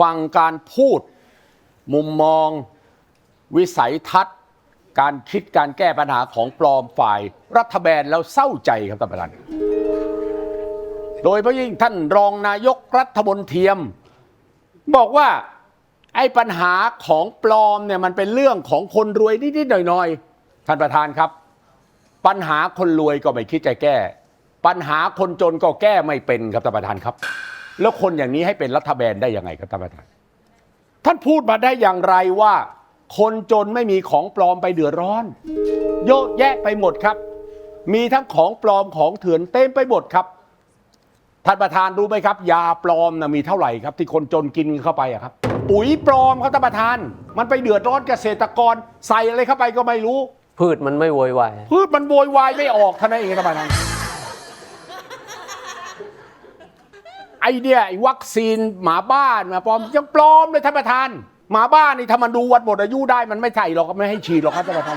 ฟังการพูด มุมมอง วิสัยทัศน์ การคิดการแก้ปัญหาของปลอมฝ่าย รัฐบาลแล้วเศร้าใจครับท่านประธานโดยเพาะยิ่งท่านรองนายกรัฐมนตรีบอกว่าไอ้ปัญหาของปลอมเนี่ยมันเป็นเรื่องของคนรวยนิดๆหน่อยๆท่านประธานครับ ปัญหาคนรวยก็ไม่คิดจะแก้ ปัญหาคนจนก็แก้ไม่เป็นครับท่านประธานครับ แล้วคนอย่างนี้ให้เป็นรัฐบาลได้ยังไงครับท่านประธาน ท่านพูดมาได้อย่างไรว่า คนจนไม่มีของปลอมไปเดือดร้อน เยอะแยะไปหมดครับ มีทั้งของปลอมของเถื่อนเต็มไปหมดครับ ท่านประธานรู้ไหมครับ ยาปลอมนะมีเท่าไหร่ครับ ที่คนจนกินเข้าไปอะครับ ปุ๋ยปลอมครับท่านประธาน มันไปเดือดร้อนเกษตรกร ใส่อะไรเข้าไปก็ไม่รู้ พืชมันไม่โวยวายพืชมันโวยวายไม่ออกเท่านั้นเองท่านประธาน เดียไอ้วัคซีนหมาบ้านมาปลอมยังปลอมเลยท่านประธานหมาบ้านนี่ถ้ามันดูวันหมดอายุได้มันไม่ใช่หรอกไม่ให้ฉีดหรอกครับท่านประธาน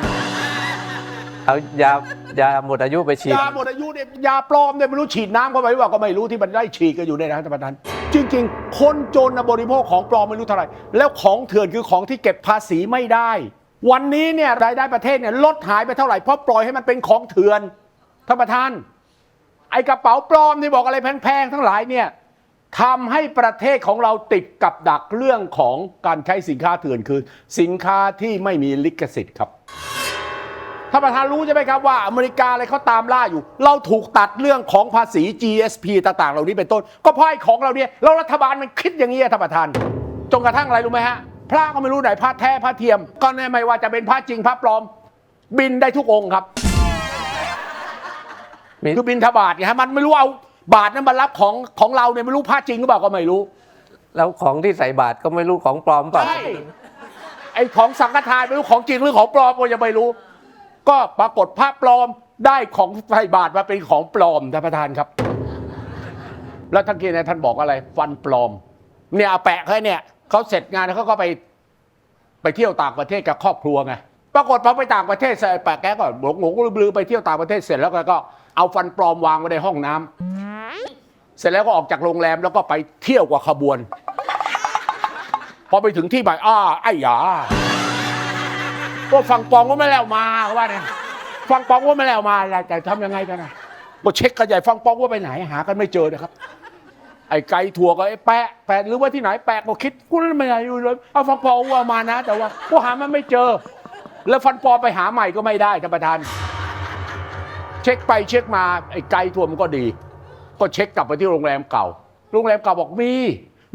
เอายายาหมดอายุไปฉีดยาหมดอายุเนี่ยยาปลอมเนี่ยไม่รู้ฉีดน้ำเข้าไปหรือเปล่าก็ไม่รู้ที่มันได้ฉีดกันอยู่เนี่ยนะท่านประธานจริง ๆ คนจนนะบริโภคของปลอมไม่รู้เท่าไหร่แล้วของเถื่อนคือของที่เก็บภาษีไม่ได้ วันนี้เนี่ยรายได้ประเทศเนี่ยลดหายไปเท่าไหร่เพราะปล่อยให้มันเป็นของเถื่อนท่านประธาน ไอ้กระเป๋าปลอมที่บอกอะไรแพงๆทั้งหลายเนี่ย ทำให้ประเทศของเราติดกับดักเรื่องของการใช้สินค้าเถื่อนคือ สินค้าที่ไม่มีลิขสิทธิ์ครับท่านประธานรู้ใช่ไหมครับว่าอเมริกาอะไรเขาตามล่าอยู่ เราถูกตัดเรื่องของภาษี GSP ต่างๆ เหล่านี้เป็นต้น ก็เพราะไอ้ของเราเนี่ยเรารัฐบาลมันคิดอย่างนี้อะท่านประธานจนกระทั่งอะไรรู้ไหมฮะพระก็ไม่รู้ไหนพระแท้พระเทียม ก็แน่ไม่ว่าจะเป็นพระจริงพระปลอม บินได้ทุกองค์ครับมีคือบินทบาทไงฮะมันไม่รู้เอา บาทนั้นมารับของของเราเนี่ยไม่รู้พระจริงหรือเปล่าก็ไม่รู้ แล้วของที่ใส่บาตรก็ไม่รู้ของปลอมเปล่าใช่ไอ้ของสังฆทานไม่รู้ของจริงหรือของปลอมก็ยังไม่รู้ ก็ปรากฏพระปลอมได้ของใส่บาทมาเป็นของปลอมท่านประธานครับ แล้วท่านเกียรติท่านบอกอะไร ฟันปลอม เนี่ยอาแปะเขาเนี่ยเขาเสร็จงานแล้วเขาก็ไป ไปเที่ยวต่างประเทศกับครอบครัวไงปรากฏพอไปต่างประเทศเสร็จไอ้แปะแกก็หลงหลงลืมๆไปเที่ยวต่างประเทศเสร็จแล้วก็เอาฟันปลอมวางไว้ในห้องน้ำ เสร็จแล้วก็ออกจากโรงแรมแล้วก็ไปเที่ยวกว่าขบวน พอไปถึงที่หมายอ้าไอ้หยาก็ฟังปองก็ไม่แล้วมาเขาว่าเนี่ยฟังปองก็ไม่แล้วมาอะไรแต่ทำยังไงกันนะก็เช็คกันใหญ่ฟังปองว่าไปไหนหากันไม่เจอนะครับ ไอ้ไก่ถั่วก็ไอ้แปะแปะหรือว่าที่ไหนแปะก็คิดกูนั่นไม่ไหนอยู่เลยเอาฟังปองว่ามานะ แต่ว่ากูหามันไม่เจอ แล้วฟันปอมไปหาใหม่ก็ไม่ได้ท่านประธาน เช็คไปเช็คมาไอ้ไก่ถั่วมันก็ดี ก็เช็คกลับไปที่โรงแรมเก่า โรงแรมเก่าบอกมี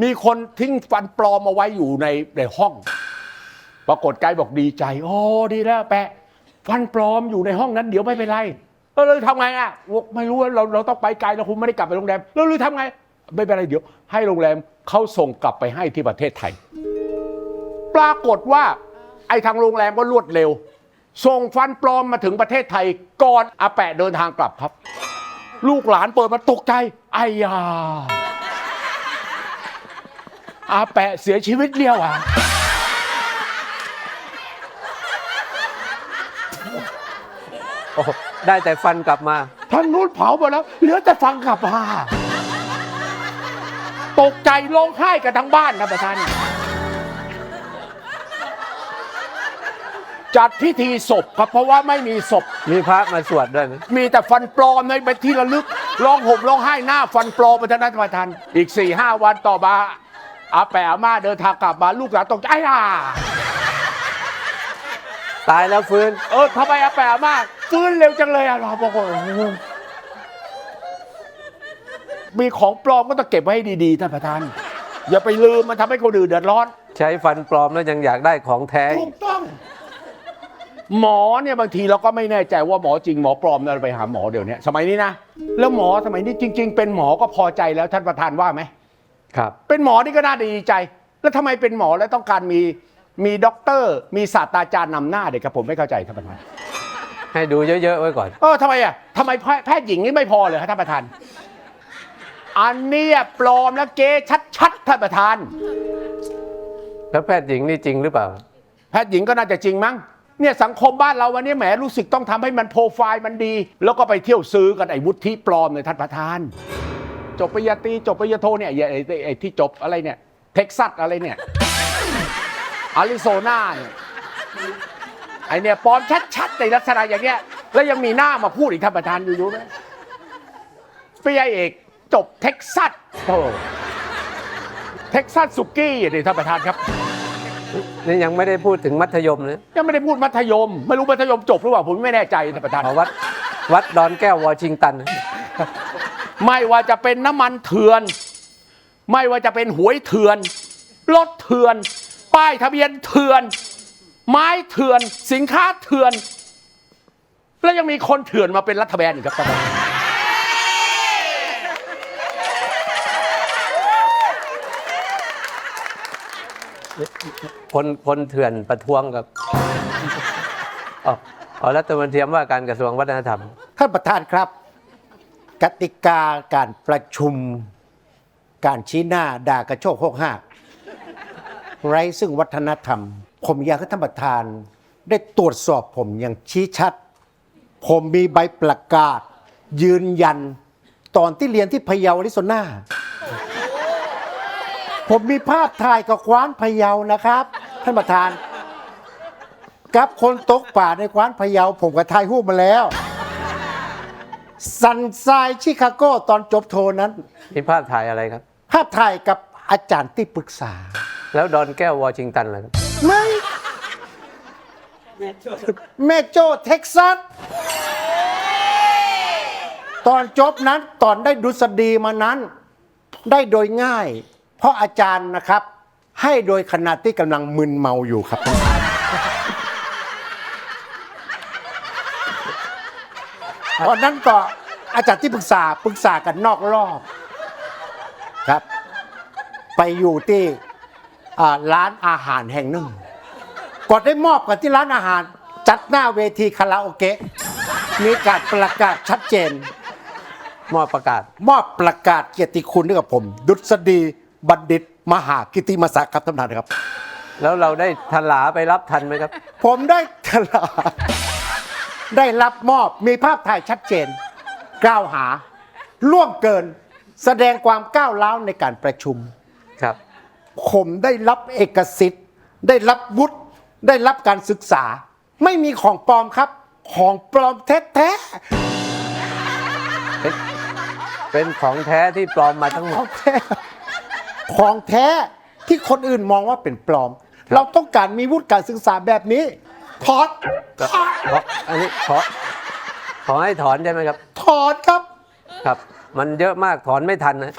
มีคนทิ้งฟันปลอมเอาไว้อยู่ในในห้อง ปรากฏไกด์บอกดีใจ โอ้ดีแล้วแปะ ฟันปลอมอยู่ในห้องนั้นเดี๋ยวไม่เป็นไรเออเลยทำไงอะไม่รู้เราเราต้องไปไกลเราคงไม่ได้กลับไปโรงแรมแล้วเลยทำไง ไม่เป็นไรเดี๋ยว ให้โรงแรมเขาส่งกลับไปให้ที่ประเทศไทย ปรากฏว่า ไอ้ทางโรงแรมก็รวดเร็ว ส่งฟันปลอมมาถึงประเทศไทยก่อนอาแปะเดินทางกลับครับ ลูกหลานเปิดมาตกใจไอ้ยาอาแปะเสียชีวิตเรียวอะโอ้ได้แต่ฟันกลับมาทางนู้นเผาไปแล้ว เหลือแต่ฟังกลับมาตกใจร้องไห้กันทั้งบ้านครับประธาน จัดพิธีศพครับเพราะว่าไม่มีศพ มีพระมาสวดด้วยไหมมีแต่ฟันปลอมในเป็นที่ระลึกร้องห่มร้องไห้หน้าฟันปลอมไปท่านประธานอีกสี่ห้าวันต่อมาอาแปะอาม่าเดินทางกลับมาลูกหลานตกใจไอ้ห่าตายแล้วฟื้น เออทำไมอาแปะอาม่าฟื้นเร็วจังเลยอะเราบอกว่าโอ้โหมีของปลอมก็ต้องเก็บไว้ให้ดีๆท่านประธานอย่าไปลืมมันทำให้คนอื่นเดือดร้อน ใช้ฟันปลอมแล้วยังอยากได้ของแท้ถูกต้อง หมอเนี่ยบางทีเราก็ไม่แน่ใจว่าหมอจริงหมอปลอมเราไปหาหมอเดี๋ยวนี้สมัยนี้นะแล้วหมอสมัยนี้จริง ๆ เป็นหมอก็พอใจแล้วท่านประธานว่าไหมครับ เป็นหมอนี่ก็น่าดีใจ แล้วทำไมเป็นหมอแล้วต้องการมีมีด็อกเตอร์ มีศาสตราจารย์นำหน้าเด็กครับผมไม่เข้าใจท่านประธานให้ดูเยอะๆไว้ก่อนเออทำไมอะทำไมแพแพทย์หญิงนี่ไม่พอเลยครับท่านประธาน อันเนี้ยปลอมและเก๊ชัดๆท่านประธาน แล้วแพทย์หญิงนี่จริงหรือเปล่า แพทย์หญิงก็น่าจะจริงมั้ง เนี่ยสังคมบ้านเราวันนี้แหมรู้สึกต้องทำให้มันโปรไฟล์มันดี แล้วก็ไปเที่ยวซื้อกันไอ้วุฒิปลอมเลยท่านประธาน จบปริญญาตรีจบปริญญาโทเนี่ยไอ้ไอ้ไอ้ที่จบอะไรเนี่ยเท็กซัสอะไรเนี่ยอาริโซนาเนี่ยไอเนี่ยปลอมชัดๆในลักษณะอย่างเงี้ยแล้วยังมีหน้ามาพูดอีกท่านประธานอยู่ๆไหมปริยาเอกจบเท็กซัสโอ้เท็กซัสสุกี้อย่างนี้ท่านประธานครับ นี่ยังไม่ได้พูดถึงมัธยมนะยังไม่ได้พูดมัธยม ไม่รู้มัธยมจบหรือเปล่าผมไม่แน่ใจท่านประธานเอาวัดวัดดอนแก้ววอชิงตัน ไม่ว่าจะเป็นน้ำมันเถื่อน ไม่ว่าจะเป็นหวยเถื่อนรถเถื่อน ป้ายทะเบียนเถื่อน ไม้เถื่อน สินค้าเถื่อน แล้วยังมีคนเถื่อนมาเป็นรัฐบาลอีกครับท่านประธาน คนคนเถื่อนประท้วงกับอ๋ออ๋อรัฐมนตรีว่าการกระทรวงวัฒนธรรมท่านประธานครับ กติกาการประชุม การชี้หน้าด่ากระโชกโฮกห้ากไร้ซึ่งวัฒนธรรม ผมอยากให้ท่านประธาน ได้ตรวจสอบผมอย่างชี้ชัด ผมมีใบประกาศ ยืนยัน ตอนที่เรียนที่พะเยาอริโซนา ผมมีภาพถ่ายกับคว้านพะเยานะครับ ท่านประธาน กับคนตกป่าในคว้านพะเยา ผมก็ถ่ายรูปมาแล้วซันไซชิคาโกตอนจบโทนั้น มีภาพถ่ายอะไรครับ ภาพถ่ายกับอาจารย์ที่ปรึกษา แล้วดอนแก้ววอชิงตันล่ะครับไม่แม่โจ้เท็กซัสตอนจบนั้นตอนได้ดุษฎีมานั้น ได้โดยง่าย เพราะอาจารย์นะครับ ให้โดยขณะที่กำลังมึนเมาอยู่ครับ ตอนนั้นก็อาจารย์ที่ปรึกษาปรึกษากันนอกรอบครับ ไปอยู่ที่อ่าร้านอาหารแห่งหนึ่งก็ได้มอบกันที่ร้านอาหาร จัดหน้าเวทีคาราโอเกะมีการประกาศชัดเจน มอบประกาศ มอบประกาศเกียรติคุณให้กับผม ดุษฎี บัณฑิตมหากิติมศักดิ์ครับท่านประธานครับ แล้วเราได้ทลาไปรับทันไหมครับ ผมได้ตลาดได้รับมอบมีภาพถ่ายชัดเจน กล่าวหา ล่วงเกิน แสดงความก้าวร้าวในการประชุม ครับ ผมได้รับเอกสิทธิ์ ได้รับวุฒิได้รับการศึกษา ไม่มีของปลอมครับ ของปลอมแท้เป็นเป็นของแท้ที่ปลอมมาทั้งหๆมขอดงแท้ ของแท้ที่คนอื่นมองว่าเป็นปลอม เราต้องการมีวุฒิการศึกษาแบบนี้ถอดถอดขออันนี้ขอขอให้ถอนได้ไหมครับ ถอดครับ ครับ มันเยอะมากถอนไม่ทันนะ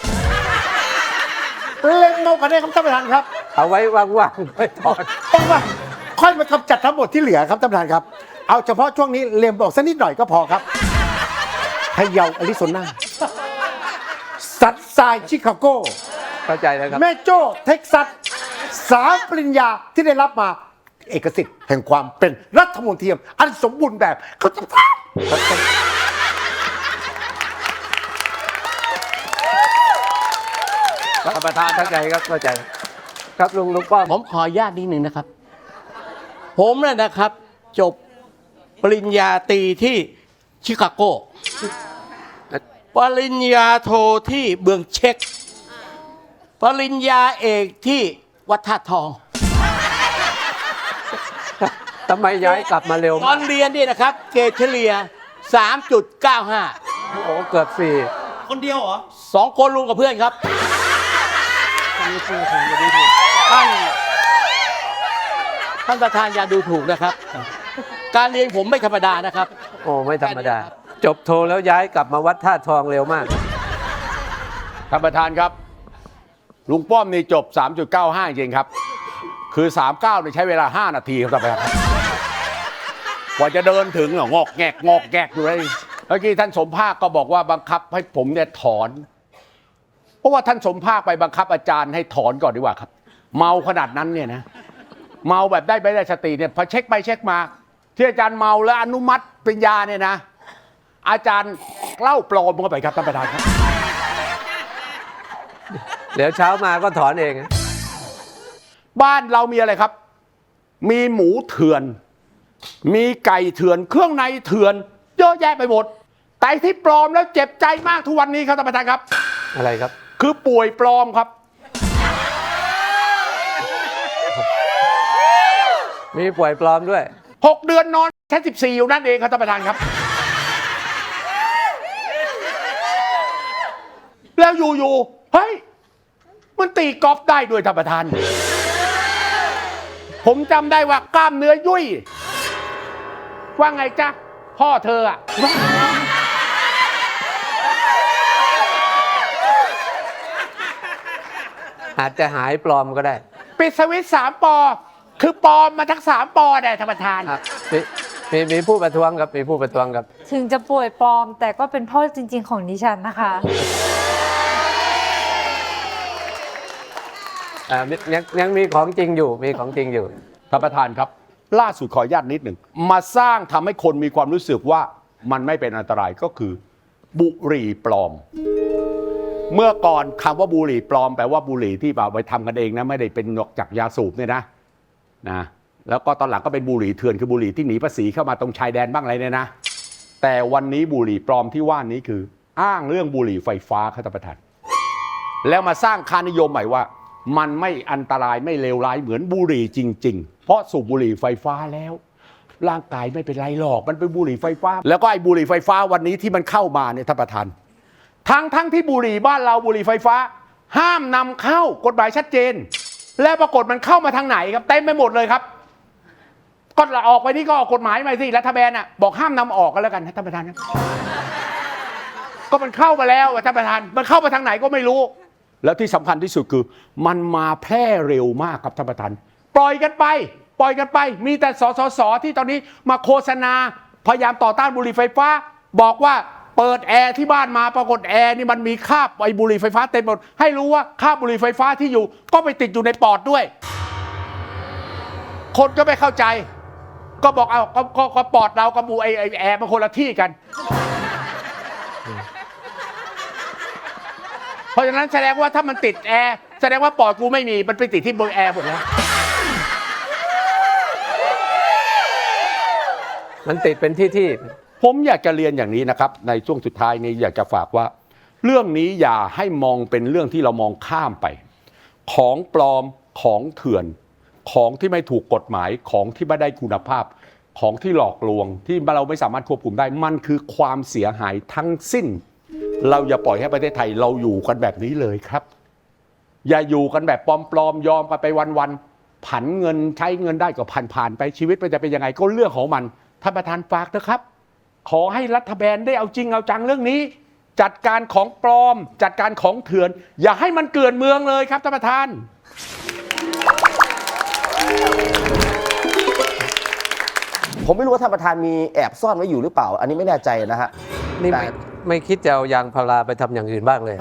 เล่นเมากันได้ครับท่านประธานครับ เอาไว้ว่างๆไม่ถอนต้องว่าค่อยมากำจัดทั้งหมดที่เหลือครับท่านประธานครับ เอาเฉพาะช่วงนี้เรียมบอกสักนิดหน่อยก็พอครับพะเยาอริโซนาสัตไซชิคาโก เข้าใจแล้วครับ แม่โจ้เท็กซัสสามปริญญาที่ได้รับมาเอกสิทธิ์แห่งความเป็นรัฐมนตรีอันสมบูรณ์แบบเขาจะทท่านประธานเข้าใจครับเข้าใจ ครับลุงลุงป้อมผมขออนุญาตนิดหนึ่งนะครับ ผมเนี่ยนะครับ จบปริญญาตรีที่ชิคาโก ปริญญาโทที่เบืองเช็ก ปริญญาเอกที่วัดท่าทอง ทำไมย้ายกลับมาเร็วตอมานกเรียนนี่นะครับ เกรดเฉลี่ย 3.95 โอ้โหเกือบสี่คนเดียวเหรอ สองคนรวมกับเพื่อนครับท่านท่านประธานอย่าดูถูกนะครับ การเรียนผมไม่ธรรมดานะครับ โอ้ไม่ธรรมดา จบโทแล้วย้ายกลับมาวัดท่าทองเร็วมาก ท่านประธานครับ ลุงป้อมนี่จบ 3.95 จริงครับ คือ 39เนี่ยใช้เวลา 5 นาทีครับท่านประธานกว่าจะเดินถึงองอกแงกงอกแงกอยู่เลยเมื่อกี้ท่านสมภาคก็บอกว่าบังคับให้ผมเนี่ยถอน เพราะว่าท่านสมภาคไปบังคับอาจารย์ให้ถอนก่อนดีกว่าครับ เมาขนาดนั้นเนี่ยนะ เมาแบบได้ไม่ได้สติเนี่ยพอเช็คไปเช็คมา ที่อาจารย์เมาแล้วอนุมัติปริญญาเนี่ยนะ อาจารย์เล่าปลอมเข้าไปครับท่านประธานครับ เดี๋ยวเช้ามาก็ถอนเองบ้านเรามีอะไรครับ มีหมูเถื่อน มีไก่เถื่อนเครื่องในเถื่อน เยอะแยะไปหมดแต่ที่ปลอมแล้วเจ็บใจมากทุกวันนี้ครับท่านประธานครับ อะไรครับ คือป่วยปลอมครับ มีป่วยปลอมด้วยหกเดือนนอนแค่14 อยู่นั่นเองครับท่านประธานครับ แล้วอยู่ๆเฮ้ย มันตีกอล์ฟได้ด้วยท่านประธาน ผมจำได้ว่ากล้ามเนื้อยุ่ย ว่าไงจ๊ะ พ่อเธออะอาจจะหายปลอมก็ได้ปิดสวิตช์สามปอ คือปลอมมาทั้งสามปอได้ท่านประธานครับมีมีมีผู้ประท้วงครับมีผู้ประท้วงครับ ถึงจะป่วยปลอมแต่ก็เป็นพ่อจริง ๆ ของดิฉันนะคะ อ่ายังยังมีของจริงอยู่มีของจริงอยู่ ท่านประธานครับ ล่าสุดขออนุญาตนิดหนึ่ง มาสร้างทำให้คนมีความรู้สึกว่ามันไม่เป็นอันตรายก็คือ บุหรี่ปลอม เมื่อก่อนคำว่าบุหรี่ปลอมแปลว่าบุหรี่ที่แบบไปทำกันเองนะไม่ได้เป็นนอกจากยาสูบเนี่ยนะนะแล้วก็ตอนหลังก็เป็นบุหรี่เถื่อนคือบุหรี่ที่หนีภาษีเข้ามาตรงชายแดนบ้างอะไรเนี่ยนะ แต่วันนี้บุหรี่ปลอมที่ว่านี้คือ อ้างเรื่องบุหรี่ไฟฟ้าครับท่านประธาน แล้วมาสร้างค่านิยมใหม่ว่า มันไม่อันตรายไม่เลวร้ายเหมือนบุหรี่จริง ๆ เพราะสูบบุหรี่ไฟฟ้าแล้ว ร่างกายไม่เป็นไรหรอกมันเป็นบุหรี่ไฟฟ้า แล้วก็ไอ้บุหรี่ไฟฟ้าวันนี้ที่มันเข้ามาเนี่ยท่านประธานทั้งทั้งที่บุหรี่บ้านเราบุหรี่ไฟฟ้า ห้ามนำเข้ากฎหมายชัดเจน และปรากฏมันเข้ามาทางไหนครับเต็มไปหมดเลยครับก็ออกไปนี่ก็ออกกฎหมายมาสิรัฐบาลอะบอกห้ามนำออกกันแล้วกันนะท่านประธานก็มันเข้ามาแล้วท่านประธาน มันเข้ามาทางไหนก็ไม่รู้ แล้วที่สำคัญที่สุดคือ มันมาแพร่เร็วมากครับท่านประธานปล่อยกันไป ปล่อยกันไป มีแต่สสสที่ตอนนี้มาโฆษณา พยายามต่อต้านบุหรี่ไฟฟ้า บอกว่าเปิดแอร์ที่บ้านมาปรากฏแอร์นี่มันมีคราบไอบุหรี่ไฟฟ้าเต็มหมดให้รู้ว่าคราบบุหรี่ไฟฟ้าที่อยู่ ก็ไปติดอยู่ในปอดด้วย คนก็ไม่เข้าใจ ก็บอกเอาก็ปอดเรากับบูไอไอแอร์มันคนละที่กัน ราะฉะนั้นแสดงว่าถ้ามันติดแอร์แสดงว่าปอดกูไม่มีมันไปติดที่เบอร์แอร์หมดแล้วมันติดเป็นที่ที่ผมอยากจะเรียนอย่างนี้นะครับ ในช่วงสุดท้ายนี้อยากจะฝากว่า เรื่องนี้อย่าให้มองเป็นเรื่องที่เรามองข้ามไป ของปลอมของเถื่อน ของที่ไม่ถูกกฎหมายของที่ไม่ได้คุณภาพ ของที่หลอกลวงที่เราไม่สามารถควบคุมได้มันคือความเสียหายทั้งสิ้น เราอย่าปล่อยให้ประเทศไทยเราอยู่กันแบบนี้เลยครับ อย่าอยู่กันแบบปลอมๆยอมกันไปวันๆผันเงินใช้เงินได้ก็ผ่านผ่านๆไปชีวิตมันจะเป็นยังไงก็เรื่องของมันท่านประธานฝากนะครับ ขอให้รัฐบาลได้เอาจริงเอาจังเรื่องนี้ จัดการของปลอม จัดการของเถื่อน อย่าให้มันเกลื่อนเมืองเลยครับท่านประธานผมไม่รู้ว่าท่านประธานมีแอบซ่อนไว้อยู่หรือเปล่า อันนี้ไม่แน่ใจนะฮะนี่แต่ไม่ ไม่คิดจะเอายางพาราไปทำอย่างอื่นบ้างเลย